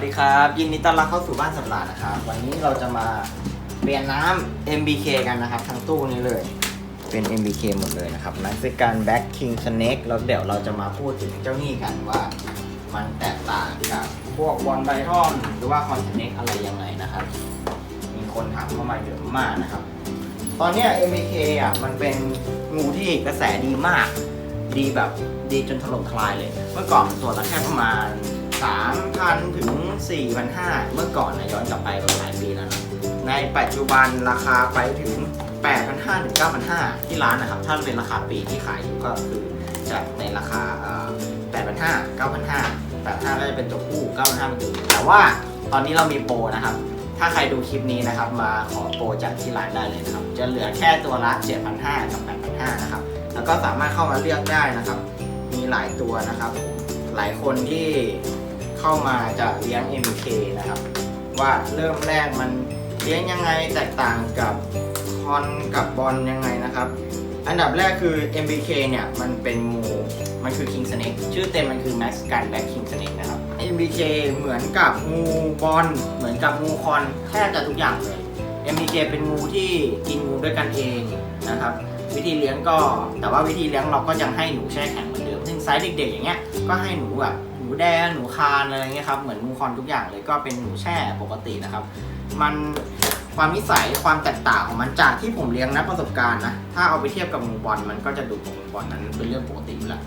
วัสดีครับ ยินดีต้อนรับเข้าสู่บ้านสัตว์หลาดนะครับ วันนี้เราจะมาเปลี่ยนน้ำ MBK กันนะครับทั้งตู้นี้เลย เป็น MBK หมดเลยนะครับนั่นคือการ Back King Snake แล้วเดี๋ยวเราจะมาพูดถึงเจ้านี่กันว่า มันแตกต่างกับพวกบอลไบทอนหรือว่าคอนเน c อะไรยังไงนะครับ มีคนถามเข้ามาเยอะมากนะครับ ตอนนี้ MBK อะมันเป็นงูที่กระแสดีมาก ดีแบบดีจนถล่มทลายเลย เมื่อก่อนตัวละแค่ประมาณ 4,500เมื่อก่อนนะย้อนกลับไปประมาณหลายปีแล้วนะในปัจจุบันราคาไปถึง 8,500ถึง9,500 ที่ร้านนะครับ ถ้าเป็นราคาปีที่ขายอยู่ก็คือจะในราคา 8,500 9,500 8,500ก็จะเป็นตัวคู่9,500เป็นตัวแต่ว่าตอนนี้เรามีโปรนะครับ ถ้าใครดูคลิปนี้นะครับ มาขอโปรจากที่ร้านได้เลยนะครับ จะเหลือแค่ตัวละ 7,500 กับ 8,500 นะครับ แล้วก็สามารถเข้ามาเลือกได้นะครับ มีหลายตัวนะครับ หลายคนที่ เข้ามาจะเลี้ยง MK นะครับ ว่าเริ่มแรกมันเลี้ยงยังไงแตกต่างกับคอนกับบอลยังไงนะครับ อันดับแรกคือ MBK เนี่ยมันเป็นงูมันคือ King Snake ชื่อเต็มมันคือ Mexican Black King Snake นะครับ MBK เหมือนกับงูบอลเหมือนกับงูคอนแทบจะทุกอย่างเลย MBK เป็นงูที่กินงูด้วยกันเองนะครับวิธีเลี้ยงก็แต่ว่าวิธีเลี้ยงเราก็ยังให้หนูแช่แข็งเหมือนเดิมซึ่งไซส์เด็กๆอย่างเงี้ยก็ให้หนูแบบ แดงหนูคานอะไรเงี้ยครับเหมือนงูคอนทุกอย่างเลยก็เป็นหนูแช่ปกตินะครับ มันความนิสัยความแตกต่างของมันจากที่ผมเลี้ยงนะประสบการณ์นะถ้าเอาไปเทียบกับงูบอลมันก็จะดูกับงูบอลนั้นเป็นเรื่องปกติอยู่แล้ว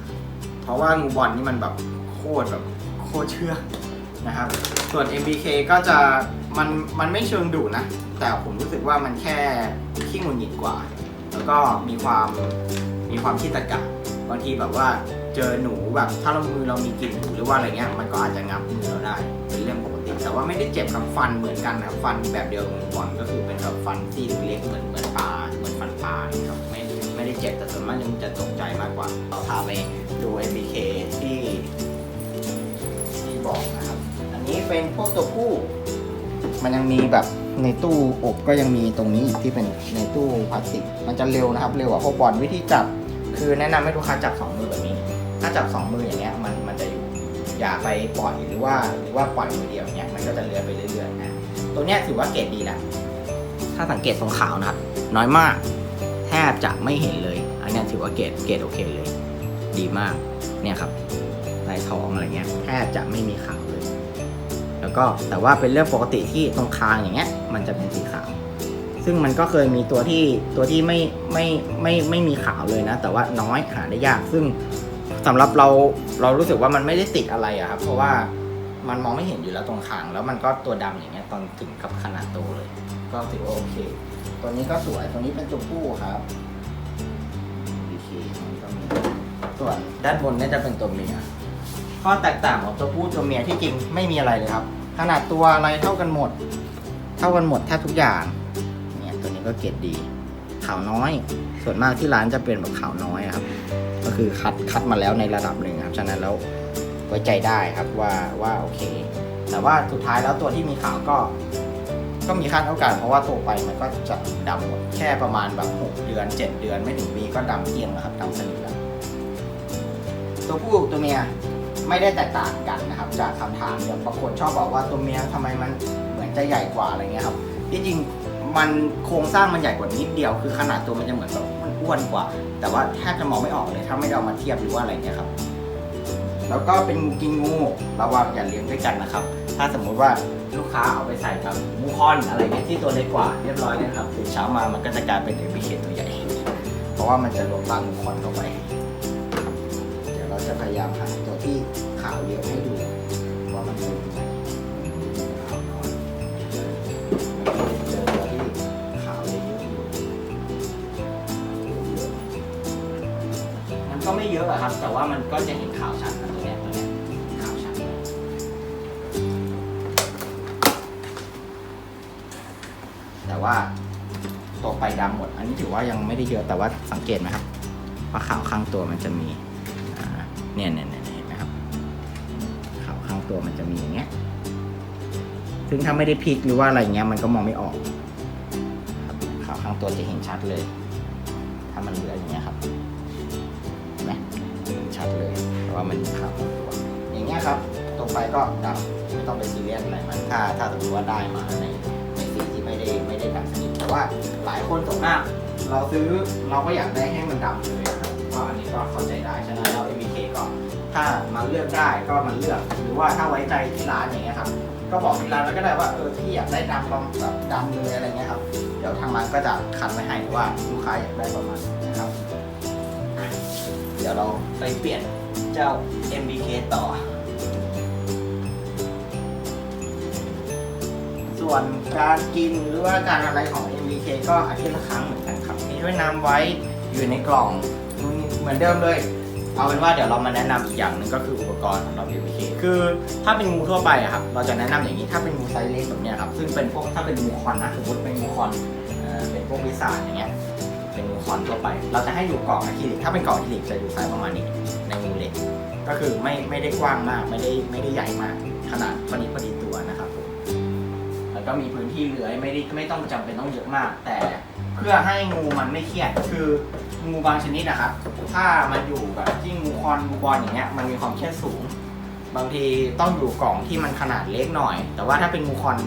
เพราะว่างูบอลนี่มันแบบโคตรแบบโคตรเชื่องนะครับ ส่วน MBK ก็จะมันมันไม่เชิงดุนะ แต่ผมรู้สึกว่ามันแค่ขี้งุดหงิดกว่า แล้วก็มีความ มีความขี้ตะกะบางทีแบบว่าเจอหนูแบบถ้าเรามือเรามีกลิ่นหนูหรือว่าอะไรเงี้ยมันก็อาจจะงับมือเราได้เป็นเรื่องปกติ แต่ว่าไม่ได้เจ็บกับฟันเหมือนกันนะฟันแบบเดียวกับงูบอลก็คือเป็นแบบฟันที่เล็กเหมือนเหมือนปลาเหมือนฟันปลาครับไม่ไม่ได้เจ็บแต่ส่วนมากจะตกใจมากกว่าเราพาไปดู MBK ที่ที่บอกนะครับ อันนี้เป็นพวกตัวผู้มันยังมีแบบในตู้อบก็ยังมีตรงนี้อีกที่เป็นในตู้พลาสติก มันจะเร็วนะครับ เร็วกว่าพวกบอลวิธีจับ คือแนะนำให้ลูกค้าจับสองมือแบบนี้ ถ้าจับสองมืออย่างเงี้ยมันมันจะอยู่อย่าไปปล่อยหรือว่าหรือว่าปล่อยมือเดียวเงี้ยมันก็จะเลื้อยไปเรื่อยๆนะตัวเนี้ยถือว่าเกรดดีแล้วถ้าสังเกตตรงขาวนะครับ น้อยมาก แทบจะไม่เห็นเลย อันนี้ถือว่าเกรดเกรดโอเคเลย ดีมากเนี่ยครับลายทองอะไรเงี้ยแทบจะไม่มีขาวเลย แล้วก็แต่ว่าเป็นเรื่องปกติที่ตรงคางอย่างเงี้ย มันจะเป็นสีขาว ซึ่งมันก็เคยมีตัวที่ตัวที่ไม่ไม่ไม่ไม่มีขาวเลยนะ แต่ว่าน้อยหาได้ยาก ซึ่งสำหรับเราเรารู้สึกว่ามันไม่ได้ติดอะไรอะครับ เพราะว่ามันมองไม่เห็นอยู่แล้วตรงคาง แล้วมันก็ตัวดำอย่างเงี้ยตอนถึงกับขนาดโตเลย ก็ถือว่าโอเค ตัวนี้ก็สวยตัวนี้เป็นตัวผู้ครับโอเคมันก็มีส่วนด้านบนเนี่ยจะเป็นตัวเมียข้อแตกต่างของตัวผู้ตัวเมียที่จริงไม่มีอะไรเลยครับ ขนาดตัวอะไรเท่ากันหมด เท่ากันหมดแทบทุกอย่าง ก็เกรดดีขาวน้อย ส่วนมากที่ร้านจะเป็นแบบขาวน้อยครับ ก็คือคัดคัดมาแล้วในระดับหนึ่งครับฉะนั้นแล้วไว้ใจได้ครับว่าว่าโอเค แต่ว่าสุดท้ายแล้วตัวที่มีขาวก็ ก็มีค่าเท่ากันเพราะว่าโตไปมันก็จะดำหมดแค่ประมาณแบบ 6 เดือน 7 เดือนไม่ถึงปีก็ดำเกลี้ยงแล้วครับดำสนิทแล้วตัวผู้ตัวเมียไม่ได้แตกต่างกันนะครับ จากคำถามอย่างบางคนชอบบอกว่าตัวเมียทำไมมันเหมือนจะใหญ่กว่าอะไรเงี้ยครับที่จริง มันโครงสร้างมันใหญ่กว่านิดเดียว คือขนาดตัวมันจะเหมือนแบบมันอ้วนกว่า แต่ว่าแทบจะมองไม่ออกเลย ถ้าไม่ได้เอามาเทียบหรือว่าอะไรเงี้ยครับ แล้วก็เป็นกินงูระวังอย่าเลี้ยงด้วยกันนะครับ ถ้าสมมุติว่าลูกค้าเอาไปใส่กับมูคอนอะไรเงี้ยที่ตัวเล็กกว่าเรียบร้อยเลยครับตื่นเช้ามามันก็จะกลายเป็นเอพิเคตตัวใหญ่ เพราะว่ามันจะรวมร่างมูคอนเข้าไป เดี๋ยวเราจะพยายามหา ก็ไม่เยอะอะครับ แต่ว่ามันก็จะเห็นขาวชัดนะตัวเนี้ยตัวเนี้ยขาวชัดแต่ว่าตัวไปดำหมด อันนี้ถือว่ายังไม่ได้เยอะแต่ว่าสังเกตไหมครับว่าขาวข้างตัวมันจะมีเนี่ยเนี่ยเนี่ยเห็นไหมครับขาวข้างตัวมันจะมีอย่างเงี้ยซึ่งถ้าไม่ได้พลิกหรือว่าอะไรเงี้ยมันก็มองไม่ออกขาวข้างตัวจะเห็นชัดเลย ถ้ามันเหลืออย่างเงี้ยครับ ไหมชัดเลยเพราะว่ามันมีขาข้างตัว อย่างเงี้ยครับตัวไปก็ดำไม่ต้องไปซีเรียสอะไรมันถ้าถ้าสมมติว่าได้มาในในสีที่ไม่ได้ไม่ได้ดำสนิทแต่ว่าหลายคนส่วนมากเราซื้อเราก็อยากได้ให้มันดำเลยนะครับก็อันนี้ก็เข้าใจได้ฉะนั้นเรา MBK ก็ถ้ามันเลือกได้ก็มันเลือก หรือว่าถ้าไว้ใจที่ร้านอย่างเงี้ยครับก็บอกที่ร้านไว้วก็ได้ว่าเออพี่อยากได้ดำประมาณแบบดำเลยอะไรเงี้ยครับเดี๋ยวทางร้านก็จะคัดไว้ให้ว่าลูกค้าอยากได้ประมาณนะครับ ดี๋ยวเราไปเปลี่ยนเจ้า MBK ต่อ ส่วนการกินหรือว่าการอะไรของ MBK ก็อาทิตย์ละครั้งเหมือนกันครับมีถ้วยน้ำไว้อยู่ในกล่องเหมือนเดิมเลยเอาเป็นว่าเดี๋ยวเรามาแนะนำอีกอย่างหนึ่งก็คืออุปกรณ์ของเรา MBK คือถ้าเป็นงูทั่วไปอะครับเราจะแนะนำอย่างนี้ถ้าเป็นงูไซส์เล็กแบบเนี้ยครับซึ่งเป็นพวกถ้าเป็นงูคอนนะสมมติเป็นงูคอนเป็นพวกวิสานอย่างเงี้ย เป็นงูคอนทั่วไป เราจะให้อยู่กล่องอะคริลิกถ้าเป็นกล่องอะคริลิกจะอยู่ไซส์ประมาณนี้ในงูเล็กก็คือไม่ไม่ได้กว้างมากไม่ได้ไม่ได้ใหญ่มาก ขนาดพอดีพอดีตัวนะครับผมแล้วก็มีพื้นที่เหลือไม่ได้ไม่ต้องจำเป็นต้องเยอะมาก แต่เพื่อให้งูมันไม่เครียดคืองูบางชนิดนะครับถ้ามันอยู่แบบที่งูคอนงูบอลอย่างเงี้ยมันมีความเครียดสูง บางทีต้องอยู่กล่องที่มันขนาดเล็กหน่อย แต่ว่าถ้าเป็นงูคอน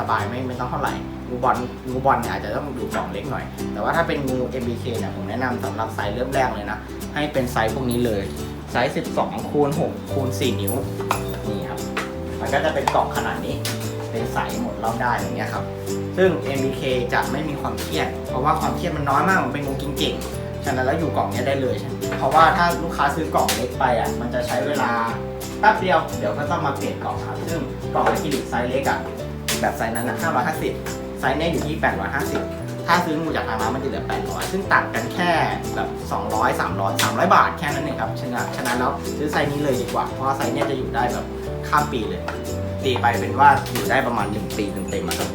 สบายๆไม่ไม่ต้องเท่าไหร่งูบอลงูบอลเนี่ยอาจจะต้องอยู่กล่องเล็กหน่อย แต่ว่าถ้าเป็นงู MBK เนี่ยผมแนะนำสำหรับไซส์เริ่มแรกเลยนะ ให้เป็นไซส์พวกนี้เลย ไซส์ 12คูณ6คูณ4นิ้ว นี่ครับ มันก็จะเป็นกล่องขนาดนี้ เป็นใสหมดรอบได้อย่างเงี้ยครับ ซึ่ง MBK จะไม่มีความเครียด เพราะว่าความเครียดมันน้อยมาก มันเป็นงูเก่งๆ ฉะนั้นแล้วอยู่กล่องเนี้ยได้เลย เพราะว่าถ้าลูกค้าซื้อกล่องเล็กไปอะ มันจะใช้เวลา แป๊บเดียวเดี๋ยวก็ต้องมาเปลี่ยนกล่องครับซึ่งกล่องอะคริลิกไซส์เล็กอะแบบไซส์นั้นนะ550 ไซส์เนี้ยอยู่ที่ 850 ถ้าซื้องูจากทางร้านมันจะเหลือ 800 ซึ่งต่างกันแค่แบบ 200 300 300 บาทแค่นั้นเองครับฉะนั้นฉะนั้นแล้วซื้อไซส์นี้เลยดีกว่า เพราะไซส์เนี้ยจะอยู่ได้แบบข้ามปีเลย ตีไปเป็นว่าอยู่ได้ประมาณ 1 ปีเต็มๆอะครับ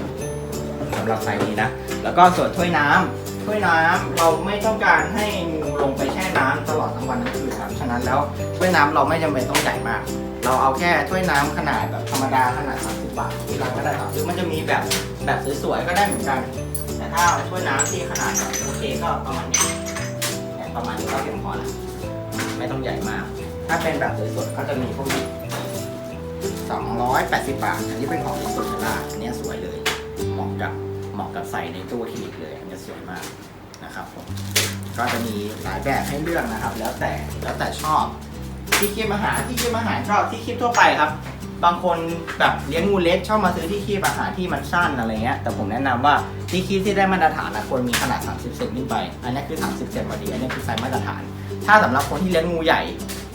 สำหรับไซส์นี้นะ แล้วก็ส่วนถ้วยน้ำถ้วยน้ำเราไม่ต้องการให้งู ลงไปแช่น้ำตลอดทั้งวันทั้งคืนครับฉะนั้นแล้วถ้วยน้ำเราไม่จำเป็นต้องใหญ่มาก เราเอาแค่ถ้วยน้ำขนาดแบบธรรมดาขนาด 30 บาทที่ร้านก็ได้ครับหรือมันจะมีแบบแบบสวยๆก็ได้เหมือนกัน แต่ถ้าถ้วยน้ำที่ขนาดแบบโอเคก็ประมาณนี้เนี่ยประมาณนี้ก็เพียงพอละไม่ต้องใหญ่มาก ถ้าเป็นแบบสวยๆก็จะมีพวกนี้280 บาท อันนี้เป็นของลิสุดล่าอันนี้สวยเลย เหมาะกับเหมาะกับใส่ในตู้คลินิกเลย อันนี้สวยมาก นะครับผมก็จะมีหลายแบบให้เลือกนะครับ แล้วแต่แล้วแต่ชอบที่คีบอาหารที่คีบอาหารชอบที่คีบทั่วไปครับ บางคนแบบเลี้ยงงูเล็กชอบมาซื้อที่คีบอาหารที่มันสั้นอะไรเงี้ยแต่ผมแนะนำว่าที่คีบที่ได้มาตรฐานนะควรมีขนาด 30เซนขึ้นไป อันนี้คือ 30เซนพอดีอันนี้คือไซส์มาตรฐาน ถ้าสำหรับคนที่เลี้ยงงูใหญ่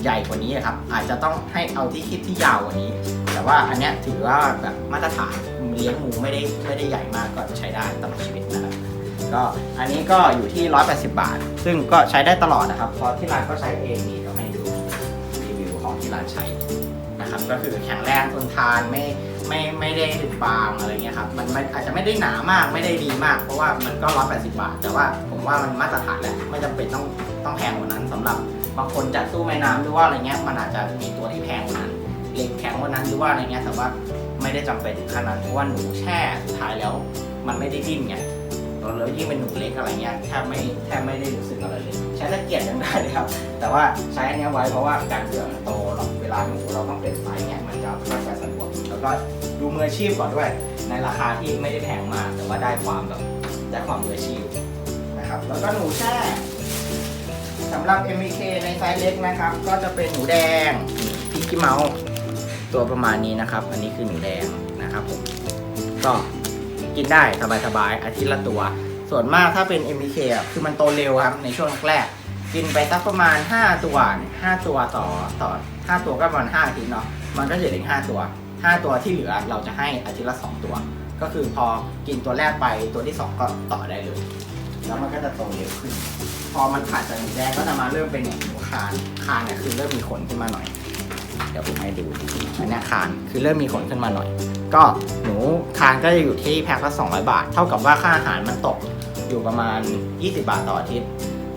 ใหญ่กว่านี้ครับอาจจะต้องให้เอาที่คีบที่ยาวกว่านี้ แต่ว่าอันนี้ถือว่าแบบมาตรฐานเลี้ยงงูไม่ได้ไม่ได้ใหญ่มากก็ใช้ได้ตลอดชีวิตนะครับ ก็อันนี้ก็อยู่ที่ 180 บาท ซึ่งก็ใช้ได้ตลอดนะครับ เพราะที่ร้านก็ใช้เองนี่เดี๋ยวให้ดูรีวิวของที่ร้านใช้นะครับ ก็คือแข็งแรงทนทานไม่ไม่ไม่ได้บางอะไรเงี้ยครับมันมันอาจจะไม่ได้หนามากไม่ได้ดีมาก เพราะว่ามันก็180บาท แต่ว่าผมว่ามันมาตรฐานแหละไม่จำเป็นต้องต้องแพงกว่านั้นสำหรับบางคนจะสู้แม่น้ำหรือว่าอะไรเงี้ยมันอาจจะมีตัวที่แพงกว่านั้นเหล็กแข็งกว่านั้นหรือว่าอะไรเงี้ยแต่ว่าไม่ได้จำเป็นถึงขนาดนั้นเพราะว่าหนูแช่สุดท้ายแล้ว มันไม่ได้ดิ้นไง แล้วยิ่งเป็นหนูเล็กอะไรเงี้ยแทบไม่แทบไม่ได้รู้สึกอะไรเลยใช้ตะเกียบยังได้เลยครับ แต่ว่าใช้อันนี้ไว้เพราะว่าการเผื่อมันโตเราเวลาหนูเราต้องเปลี่ยนไซส์เนี่ยมันจะค่อยๆสะดวกแล้วก็ดูมืออาชีพก่อนด้วย ในราคาที่ไม่ได้แพงมาก แต่ว่าได้ความแบบได้ความมืออาชีพนะครับแล้วก็หนูแช่สำหรับ MVK ในไซส์เล็กนะครับ ก็จะเป็นหนูแดงพิงกี้เมาส์ตัวประมาณนี้นะครับ อันนี้คือหนูแดงนะครับผมก็ กินได้สบายๆอาทิตย์ละตัว ส่วนมากถ้าเป็น MBK อะคือมันโตเร็วครับในช่วงแรกกินไปสักประมาณ 5 ตัว 5 ตัวต่อต่อ 5 ตัวก็ประมาณ5อาทิตย์เนาะมันก็จะเหลือ5ตัว 5 ตัวที่เหลือเราจะให้อาทิตย์ละ 2 ตัว ก็คือพอกินตัวแรกไปตัวที่ 2 ก็ต่อได้เลย แล้วมันก็จะโตเร็วขึ้น พอมันขาดจากหนูแดงก็จะมาเริ่มเป็นเนี่ยหนูคานคานเนี่ยคือเริ่มมีขนขึ้นมาหน่อย เดี๋ยวผมให้ดูอันนี้คานคือเริ่มมีขนขึ้นมาหน่อย ก็หนูคานก็จะอยู่ที่แพ็คละ200 บาท เท่ากับว่าค่าอาหารมันตกอยู่ประมาณ 20 บาทต่ออาทิตย์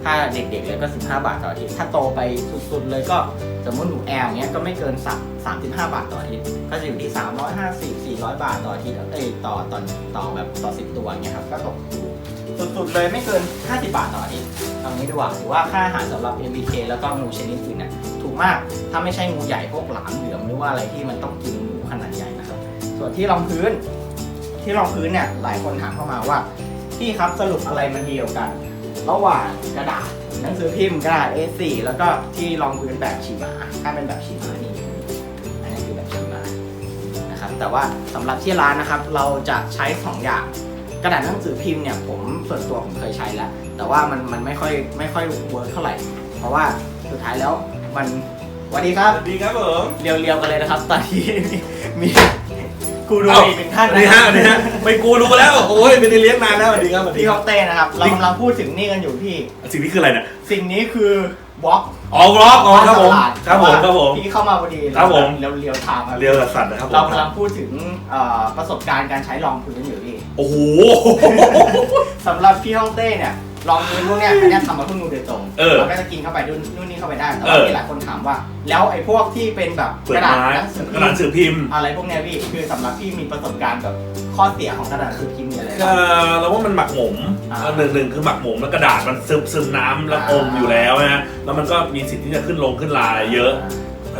ถ้าเด็กๆเลยก็ 15 บาทต่ออาทิตย์ถ้าโตไปสุดๆเลยก็สมมติหนูแอลเงี้ยก็ไม่เกิน3 35 บาทต่ออาทิตย์ก็จะอยู่ที่ 350 400 บาทต่ออาทิตย์เอ้ยต่อต่อต่อแบบต่อ 10 ตัวเงี้ยครับก็ตกอยู่สุดๆเลยไม่เกิน 50 บาทต่ออาทิตย์เอางี้ดีกว่าหรือว่าค่าอาหารสำหรับ MBK แล้วก็งูชนิดอื่นน่ะถูกมากถ้าไม่ใช่งูใหญ่พวกหลามเหลือมหรือว่าอะไรที่มันต้องกินหมูขนาดใหญ่ ส่วนที่รองพื้น ที่รองพื้นเนี่ยหลายคนถามเข้ามาว่าพี่ครับสรุปอะไรมันดีกว่ากัน ระหว่างกระดาษหนังสือพิมพ์กระดาษ A4 แล้วก็ที่รองพื้นแบบฉีมาถ้าเป็นแบบฉีมานี่อันนี้คือแบบฉีมานะครับแต่ว่าสำหรับที่ร้านนะครับ เราจะใช้สองอย่างกระดาษหนังสือพิมพ์เนี่ยผมส่วนตัวผมเคยใช้แล้วแต่ว่ามันมันไม่ค่อยไม่ค่อยเวิร์กเท่าไหร่ เพราะว่าสุดท้ายแล้วมันสวัสดีครับดีครับผมเรียวๆกันเลยนะครับตอนที่มี กูรูอีกหนึ่งท่านสวัสดีฮะสวัสดีฮะไม่กูรู้แล้ว โอ้ยไม่ได้เลี้ยงนานแล้วสวัสดีครับสวัสดีพี่คฮรับอกเต้นะครับ เรากำลังพูดถึงนี่กันอยู่พี่ สิ่งนี้คืออะไรเนี่ยสิ่งนี้คือบล็อกอ๋อบล็อกอ๋อครับผมครับผมครับผม พี่เข้ามาพอดีครับผม เรียวเรียวๆทางเรียวกับสัตว์นะครับผมเรากำลังพูดถึงเอ่อประสบการณ์การใช้รองพื้นอยู่พี่โอ้โห สำหรับพี่ฮ่องเต้เนี่ย รองพื้นพวกเนี้ยอันเนี้ยทำมาเพื่องูโดยตรงเออก็จะกินเข้าไปนู่นนู่นนี่เข้าไปได้แต่เอว่าอมีหลายคนถามว่า แล้วไอ้พวกที่เป็นแบบเปลืกอกระดาษไม้หนังสือกระดาษหนังสือพิมพ์อะไรพวกเนี้ยพี่คือสำหรับพี่มีประสบการณ์แบบข้อเสียของกระดาษหนังสือพิมพ์มีอะไรก็บ้างเราว่ามันหมักหมมอ่า หนึ่งหนึ่งคือหมักหมมแล้วกระดาษมันซึมซึมน้ำแล้วอ่าอมอยู่แล้วนะแล้วมันก็มีสิทธิ์ที่จะขึ้นลงขึ้นลายเยอะ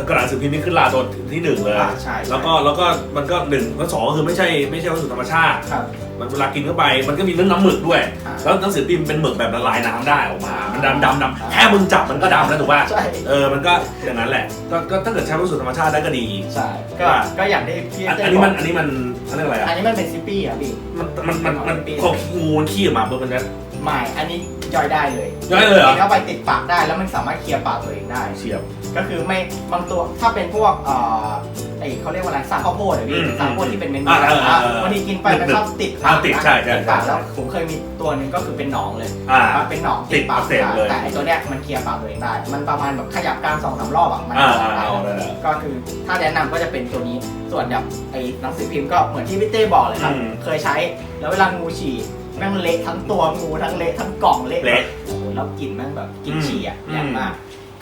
กระดาษหนังสือพิมพ์นี่ขึ้นลาตัวที่หนึ่งเลย อ่าใช่ใช่แล้วก็แล้วก็มันก็หนึ่งแล้วสองก็คือไม่ใช่ไม่ใช่วัสดุธรรมชาติ ครับ มันเวลากินเข้าไปมันก็มีเรื่องน้ำหมึกด้วย อ่าแล้วหนังสือพิมพ์เป็นหมึกแบบละลายน้ำได้ออกมา มันดำดำดำอ่าแค่มึงจับมันก็ดำแล้วถูกป่ะใช่ เออมันก็อย่างนั้นแหละก็ก็ถ้าเกิดใช้วัสดุธรรมชาติได้ก็ดี ใช่ก็ก็อย่างที่พี่อันเต้อันนี้บมัอนกอันนี้มันเขาเรียกอะไรอัอะนนี้มันเป็นซิปปี้อะพี่ มันมันมันมันพองูมันขี้ออกมาปุ๊บมันจะไม่อันนี้ย่อยได้เลยย่อยเลยเหรอกินเข้าไปติดปากได้แล้วมันสามารถเคลียร์ปากตัวเองได้ เฉียบ ก็คือไม่บางตัวถ้าเป็นพวกเอ่อ ไอเขาเรียกว่าอะไรซากข้าวโพดอะอืพี่มซากข้าวโพดที่เป็นเม็ดอ่าๆเออเออเออวันนี้กินไปมันชอบติดอ่าติดใช่ใช่ติดปากใช่แล้วผมเคยมีตัวหนึงก็คือเป็นหนองเลยอ่ามันเป็นหนองติดปากอักเสบเลย แต่ไอตัวเนี้ยมันเคลียร์ปากตัวเองได้มันประมาณแบบขยับกรามสองสามรอบอะมันอ่าออกอ่าได้ เอาเลยเหรอก็คือถ้าแนะนำก็จะเป็นตัวนี้ ส่วนแบบไอหนังสือพิมพ์ก็เหมือนที่พี่เต้บอกเลยครับ อืม เคยใช้ แล้วเวลางูฉี่แม่งเละทั้งตัวงูทั้งเละทั้งกล่องเละเละ โอ้โหแล้วกลิ่นแม่งแบบกลิ่นอืมฉี่อะอืมแรงมาก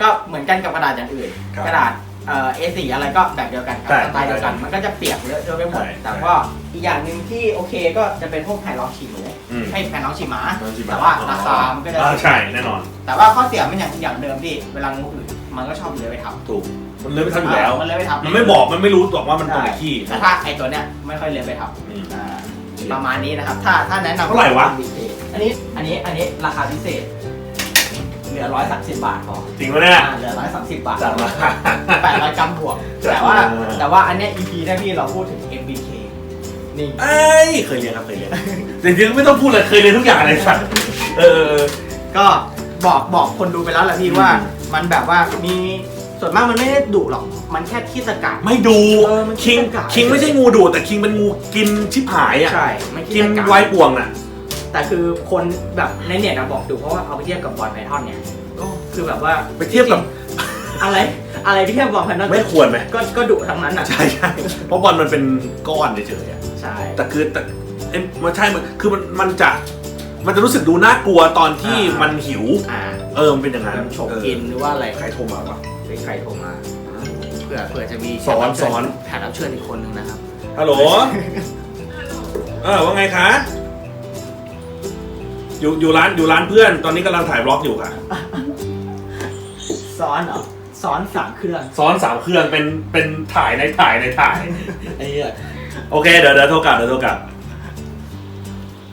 ก็เหมือนกันกับกระดาษอย่างอื่น ครับ กระดาษ เอ่อ A4 อะไรก็แบบเดียวกันครับใช่สไตล์เดียวกัน มันก็จะเปียกเลอะเทอะไปหมด ใช่แต่ก็อีกอย่างหนึ่งที่โอเคก็จะเป็นพวกแผ่นรองฉี่หมูอืม ให้แผ่นรองฉี่หมามันสิบบแต่ว่าราคามันก็จะ อ่าใช่แน่นอน แต่ว่าข้อเสียมันอย่างอย่างเดิมที่ เวลางูอื่นมันก็ชอบเลื้อยไปทับถูก มันเลยไม่ทำอยู่แล้ว มันเลื้อยไปทับมันไม่บอกมันไม่รู้หรอกว่ามันตรงไหนขี้แต่ถ้าไอตัวเนี้ยไม่ค่อยเลื้อยไปทับอืม อ่าประมาณนี้นะครับ ถ้าถ้าแนะนำเท่าไหร่วะ อันนี้อันนี้อันนี้ราคาพิเศษเห ลือร้อยสามสิบบาทพอจริงปะเนี่ย อ่าเหลือร้อยสามสิบบาทจัดมา แปดร้อยกรัมบวก จัดแต่ว่า มา แต่ว่าอันเนี้ย EP ได้พี่เราพูดถึง MBK นี่ เอ้ยเคยเรียนครับเคยเรียนจริงๆไม่ต้องพูดเลยเคยเรียนทุกอย่างเลยสัตว์เออเออ ก็บอกบอกคนดูไปแล้วแหละพี่อืม ว่ามันแบบว่ามีส่วนมากมันไม่ได้ดุหรอก มันแค่ขี้ตะกะ ไม่ดูเออมันคิงขี้กากคิงไม่ใช่งูดูดแต่คิงเป็นงูกินชิบหายอะใช่มันกิขี้นตะกะไวายป่วงน่ะ แต่คือคนแบบในเน็ตอะบอกดูเพราะว่าเอาไปเทียบกับบอลไพทอนเนี่ยคือแบบว่าไปเทียบกับอะไรอะไรที่เทียบบอลไพทอนไม่ควรไหมก็ก็ดุทั้งนั้นอะใช่ใช่เพราะบอลมันเป็นก้อนเฉยๆอะใช่แต่คือแต่เอ้ยมันใช่มันคือมันมันจะมันจะรู้สึกดูน่ากลัวตอนที่อ่ามัมันหิว อ่าเออมันเป็นอย่างนั้นแบบฉกกินหรือว่าอะไรเออใครโทรมาวะไปใครโทรมาเผื่อเผื่อจะมีสอนสอนแขกรับเชิญอีกคนนึงนะครับฮัลโหลเออว่าไงคะ อยู่อยู่ร้านอยู่ร้านเพื่อน ตอนนี้กำลังถ่ายบล็อกอยู่ค่ะ ซ้อนเหรอซ้อนสามเครื่อง ซ้อนสามเครื่องเป็นเป็นถ่ายในถ่ายในถ่าย ไอ้เหี้ยโอเคเดี๋ยวเดี๋ยวโทรกลับเดี๋ยวโทรกลับ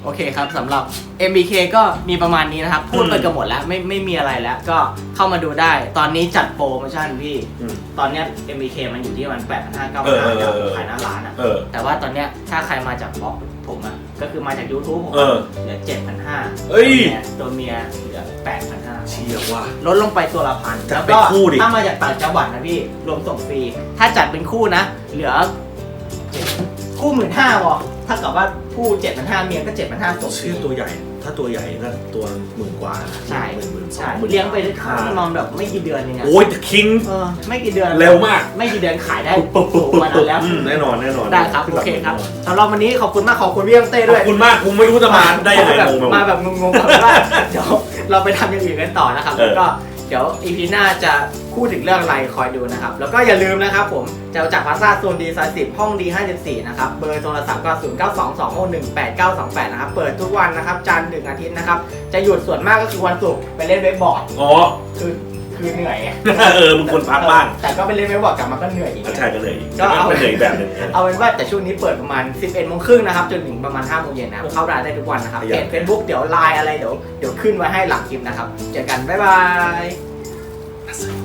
โอเคครับสำหรับ MBK ก็มีประมาณนี้นะครับ พูดไปอืมกันหมดแล้วไม่ไม่มีอะไรแล้ว ก็เข้ามาดูได้ ตอนนี้จัดโปรโมชั่นพี่ อืม ตอนเนี้ย MBK มันอยู่ที่มัน8 5 9เออเออเออ5ขายหน้าร้านอะเออ แต่ว่าตอนเนี้ยถ้าใครมาจากบล็อกผมอะ ก็คือมาจาก YouTube ผมเออ เหลือ7,500เอ้ย ตัวเมียเหลือ8,500เชี่ยว่ะ ลดลงไปตัวละพันจัดแล้วเป็นก็คู่ดิ ถ้ามาจากต่างจังหวัดนะพี่ รวมส่งฟรี ถ้าจัดเป็นคู่นะ เหลือคู่หมื่นห้าพอถ้ากับว่าคู่เจ็ดพันห้าเมียก็เจ็ดพันห้าส่งฟรีชื่อตัวใหญ่ ถ้าตัวใหญ่ก็ตัวหมื่นกว่านะใช่ หมื่นหมื่นสอใช่งหมื่นเลี้ยงไปได้ข้างนอนแบบไม่กี่เดือนเองอะโอ้ยแต่คิง เออไม่กี่เดือนเร็วมาก ไม่กี่เดือนขายได้ปุ๊บปุ๊บสูงปุ๊บกว่านั้ปุ๊บนแล้ว อืมแน่นอนแน่นอนได้ครับโอเคครับสำหรับวันนี้ขอบคุณมากขอบคุณพี่ยงเต้ขด้อวยบคุณมากกูไม่รู้จะมาได้ยังไงแบบงงไปหมมาดแบบงงๆแบบว่าเดี๋ยวเราไปทำอย่างอื่นกันต่อนะครับเออ แล้วก็ เดี๋ยวอีพีหน้าจะพูดถึงเรื่องอะไรคอยดูนะครับ แล้วก็อย่าลืมนะครับผมจะจากพาซาโซนดีไซน์สิบห้องดี54นะครับ เบอร์โทรศัพท์ก็0 9 2 2 6 1 8 9 2 8นะครับ เปิดทุกวันนะครับ จันทร์ถึงอาทิตย์นะครับ จะหยุดส่วนมากก็คือวันศุกร์ไปเล่นเวกบอร์ดอ๋อคือ คือเหนื่อยไงเออมึงควรพักบ้างแต่ก็ไปเล่นไม่บอกกลับมาก็เหนื่อยอีก ก็ใช่ก็เลยก็เอา เป็นเลยอีกแบบหนึ่งเอาเป็นว่าแต่ช่วงนี้เปิดประมาณ 11โมงครึ่งนะครับ จนถึงประมาณ5โมงเย็นนะครับเข้าร้านได้ทุกวันนะครับขเพยันจเฟซบุ๊กเดี๋ยวไลน์อะไรเดี๋ยวเดี๋ยวขึ้นไว้ให้หลังคลิปนะครับ เจอกัน บ๊ายบายมาซื้อมา